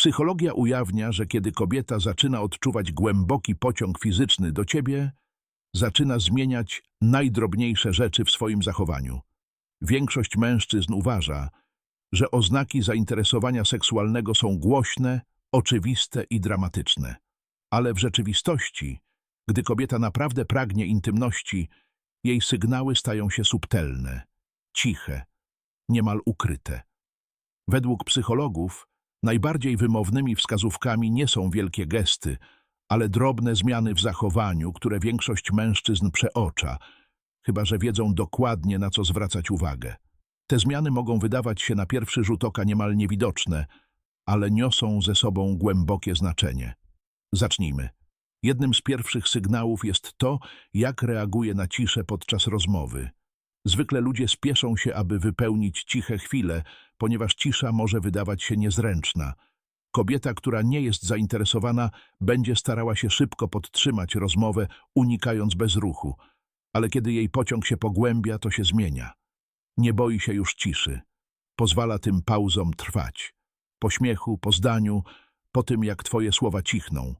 Psychologia ujawnia, że kiedy kobieta zaczyna odczuwać głęboki pociąg fizyczny do ciebie, zaczyna zmieniać najdrobniejsze rzeczy w swoim zachowaniu. Większość mężczyzn uważa, że oznaki zainteresowania seksualnego są głośne, oczywiste i dramatyczne. Ale w rzeczywistości, gdy kobieta naprawdę pragnie intymności, jej sygnały stają się subtelne, ciche, niemal ukryte. Według psychologów najbardziej wymownymi wskazówkami nie są wielkie gesty, ale drobne zmiany w zachowaniu, które większość mężczyzn przeocza, chyba że wiedzą dokładnie, na co zwracać uwagę. Te zmiany mogą wydawać się na pierwszy rzut oka niemal niewidoczne, ale niosą ze sobą głębokie znaczenie. Zacznijmy. Jednym z pierwszych sygnałów jest to, jak reaguje na ciszę podczas rozmowy. Zwykle ludzie spieszą się, aby wypełnić ciche chwile, ponieważ cisza może wydawać się niezręczna. Kobieta, która nie jest zainteresowana, będzie starała się szybko podtrzymać rozmowę, unikając bezruchu. Ale kiedy jej pociąg się pogłębia, to się zmienia. Nie boi się już ciszy. Pozwala tym pauzom trwać. Po śmiechu, po zdaniu, po tym jak twoje słowa cichną.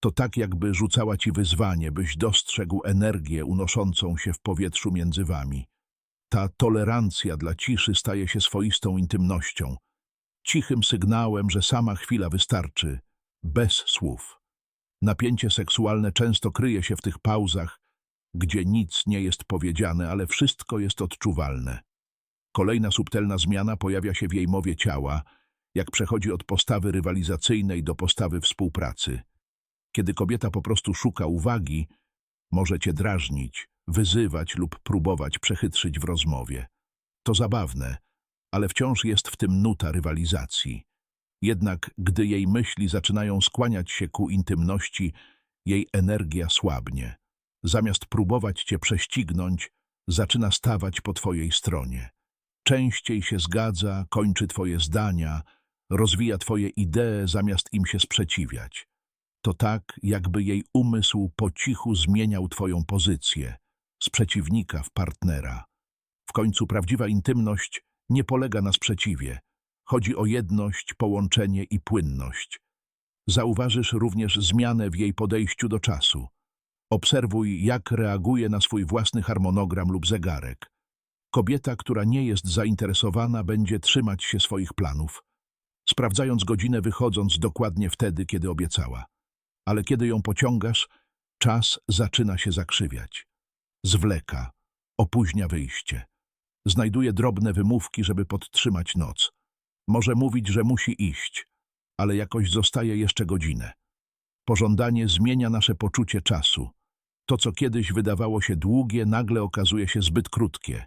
To tak jakby rzucała ci wyzwanie, byś dostrzegł energię unoszącą się w powietrzu między wami. Ta tolerancja dla ciszy staje się swoistą intymnością, cichym sygnałem, że sama chwila wystarczy, bez słów. Napięcie seksualne często kryje się w tych pauzach, gdzie nic nie jest powiedziane, ale wszystko jest odczuwalne. Kolejna subtelna zmiana pojawia się w jej mowie ciała, jak przechodzi od postawy rywalizacyjnej do postawy współpracy. Kiedy kobieta po prostu szuka uwagi, może cię drażnić, wyzywać lub próbować przechytrzyć w rozmowie. To zabawne, ale wciąż jest w tym nuta rywalizacji. Jednak gdy jej myśli zaczynają skłaniać się ku intymności, jej energia słabnie. Zamiast próbować cię prześcignąć, zaczyna stawać po twojej stronie. Częściej się zgadza, kończy twoje zdania, rozwija twoje idee, zamiast im się sprzeciwiać. To tak, jakby jej umysł po cichu zmieniał twoją pozycję, z przeciwnika w partnera. W końcu prawdziwa intymność nie polega na sprzeciwie. Chodzi o jedność, połączenie i płynność. Zauważysz również zmianę w jej podejściu do czasu. Obserwuj, jak reaguje na swój własny harmonogram lub zegarek. Kobieta, która nie jest zainteresowana, będzie trzymać się swoich planów, sprawdzając godzinę wychodząc dokładnie wtedy, kiedy obiecała. Ale kiedy ją pociągasz, czas zaczyna się zakrzywiać. Zwleka, opóźnia wyjście. Znajduje drobne wymówki, żeby podtrzymać noc. Może mówić, że musi iść, ale jakoś zostaje jeszcze godzinę. Pożądanie zmienia nasze poczucie czasu. To, co kiedyś wydawało się długie, nagle okazuje się zbyt krótkie.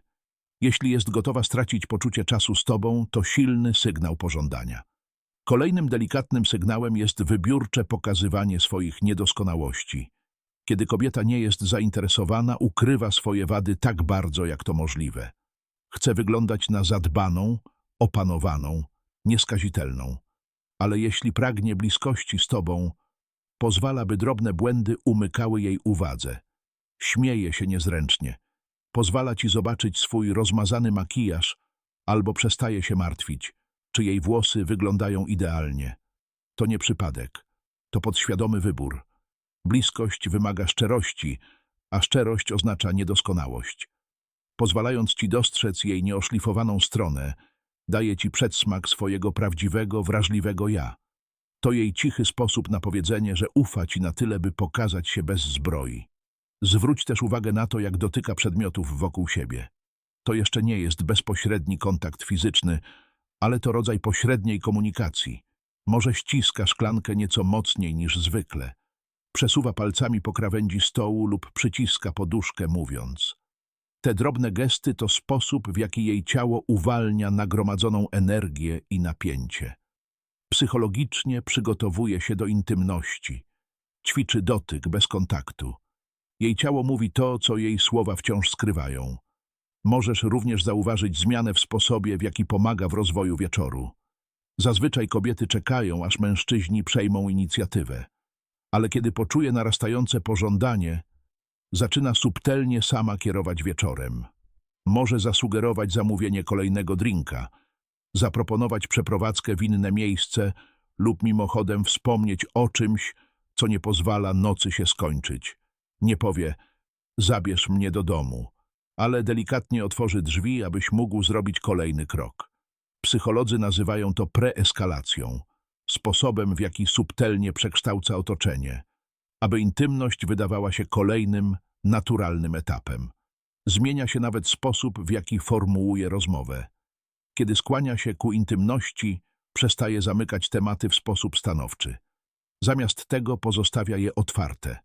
Jeśli jest gotowa stracić poczucie czasu z tobą, to silny sygnał pożądania. Kolejnym delikatnym sygnałem jest wybiórcze pokazywanie swoich niedoskonałości. Kiedy kobieta nie jest zainteresowana, ukrywa swoje wady tak bardzo, jak to możliwe. Chce wyglądać na zadbaną, opanowaną, nieskazitelną. Ale jeśli pragnie bliskości z tobą, pozwala, by drobne błędy umykały jej uwadze. Śmieje się niezręcznie. Pozwala ci zobaczyć swój rozmazany makijaż albo przestaje się martwić, czy jej włosy wyglądają idealnie. To nie przypadek. To podświadomy wybór. Bliskość wymaga szczerości, a szczerość oznacza niedoskonałość. Pozwalając ci dostrzec jej nieoszlifowaną stronę, daje ci przedsmak swojego prawdziwego, wrażliwego ja. To jej cichy sposób na powiedzenie, że ufa ci na tyle, by pokazać się bez zbroi. Zwróć też uwagę na to, jak dotyka przedmiotów wokół siebie. To jeszcze nie jest bezpośredni kontakt fizyczny, ale to rodzaj pośredniej komunikacji. Może ściska szklankę nieco mocniej niż zwykle. Przesuwa palcami po krawędzi stołu lub przyciska poduszkę, mówiąc. Te drobne gesty to sposób, w jaki jej ciało uwalnia nagromadzoną energię i napięcie. Psychologicznie przygotowuje się do intymności. Ćwiczy dotyk bez kontaktu. Jej ciało mówi to, co jej słowa wciąż skrywają. Możesz również zauważyć zmianę w sposobie, w jaki pomaga w rozwoju wieczoru. Zazwyczaj kobiety czekają, aż mężczyźni przejmą inicjatywę. Ale kiedy poczuje narastające pożądanie, zaczyna subtelnie sama kierować wieczorem. Może zasugerować zamówienie kolejnego drinka, zaproponować przeprowadzkę w inne miejsce lub mimochodem wspomnieć o czymś, co nie pozwala nocy się skończyć. Nie powie, zabierz mnie do domu, ale delikatnie otworzy drzwi, abyś mógł zrobić kolejny krok. Psycholodzy nazywają to preeskalacją, sposobem, w jaki subtelnie przekształca otoczenie, aby intymność wydawała się kolejnym, naturalnym etapem. Zmienia się nawet sposób, w jaki formułuje rozmowę. Kiedy skłania się ku intymności, przestaje zamykać tematy w sposób stanowczy. Zamiast tego pozostawia je otwarte.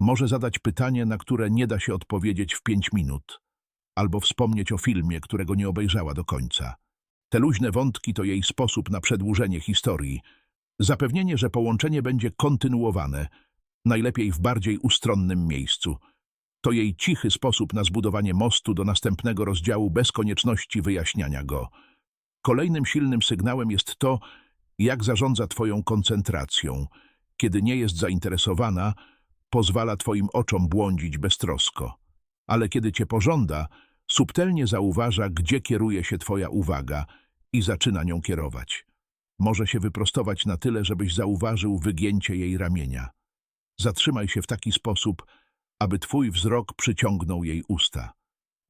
Może zadać pytanie, na które nie da się odpowiedzieć w pięć minut, albo wspomnieć o filmie, którego nie obejrzała do końca. Te luźne wątki to jej sposób na przedłużenie historii, zapewnienie, że połączenie będzie kontynuowane, najlepiej w bardziej ustronnym miejscu. To jej cichy sposób na zbudowanie mostu do następnego rozdziału bez konieczności wyjaśniania go. Kolejnym silnym sygnałem jest to, jak zarządza twoją koncentracją. Kiedy nie jest zainteresowana, pozwala twoim oczom błądzić beztrosko. Ale kiedy cię pożąda, subtelnie zauważa, gdzie kieruje się twoja uwaga i zaczyna nią kierować. Może się wyprostować na tyle, żebyś zauważył wygięcie jej ramienia. Zatrzymaj się w taki sposób, aby twój wzrok przyciągnął jej usta.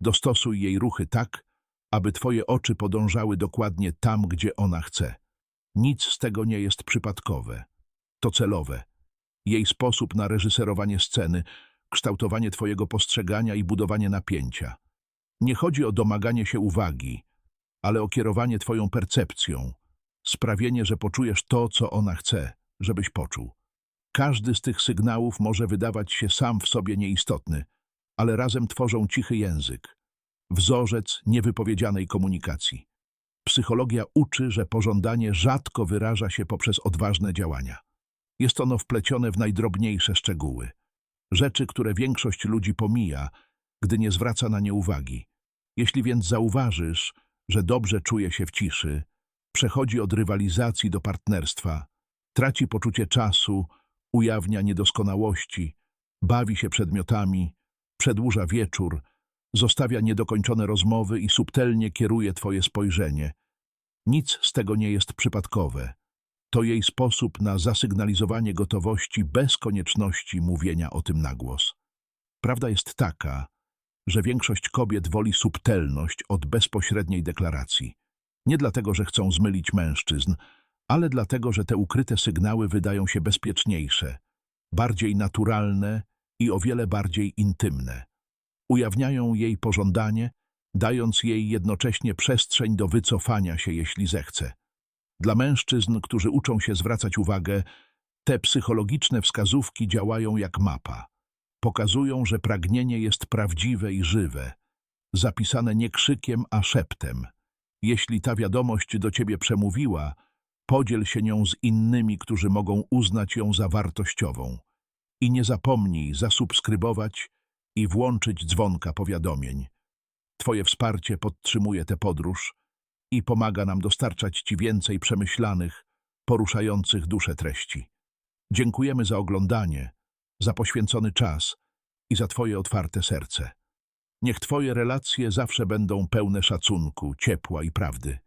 Dostosuj jej ruchy tak, aby twoje oczy podążały dokładnie tam, gdzie ona chce. Nic z tego nie jest przypadkowe. To celowe. Jej sposób na reżyserowanie sceny, kształtowanie twojego postrzegania i budowanie napięcia. Nie chodzi o domaganie się uwagi, ale o kierowanie twoją percepcją, sprawienie, że poczujesz to, co ona chce, żebyś poczuł. Każdy z tych sygnałów może wydawać się sam w sobie nieistotny, ale razem tworzą cichy język, wzorzec niewypowiedzianej komunikacji. Psychologia uczy, że pożądanie rzadko wyraża się poprzez odważne działania. Jest ono wplecione w najdrobniejsze szczegóły. Rzeczy, które większość ludzi pomija, gdy nie zwraca na nie uwagi. Jeśli więc zauważysz, że dobrze czuje się w ciszy, przechodzi od rywalizacji do partnerstwa, traci poczucie czasu, ujawnia niedoskonałości, bawi się przedmiotami, przedłuża wieczór, zostawia niedokończone rozmowy i subtelnie kieruje twoje spojrzenie. Nic z tego nie jest przypadkowe. To jej sposób na zasygnalizowanie gotowości bez konieczności mówienia o tym na głos. Prawda jest taka, że większość kobiet woli subtelność od bezpośredniej deklaracji. Nie dlatego, że chcą zmylić mężczyzn, ale dlatego, że te ukryte sygnały wydają się bezpieczniejsze, bardziej naturalne i o wiele bardziej intymne. Ujawniają jej pożądanie, dając jej jednocześnie przestrzeń do wycofania się, jeśli zechce. Dla mężczyzn, którzy uczą się zwracać uwagę, te psychologiczne wskazówki działają jak mapa. Pokazują, że pragnienie jest prawdziwe i żywe, zapisane nie krzykiem, a szeptem. Jeśli ta wiadomość do ciebie przemówiła, podziel się nią z innymi, którzy mogą uznać ją za wartościową. I nie zapomnij zasubskrybować i włączyć dzwonka powiadomień. Twoje wsparcie podtrzymuje tę podróż i pomaga nam dostarczać Ci więcej przemyślanych, poruszających duszę treści. Dziękujemy za oglądanie, za poświęcony czas i za Twoje otwarte serce. Niech Twoje relacje zawsze będą pełne szacunku, ciepła i prawdy.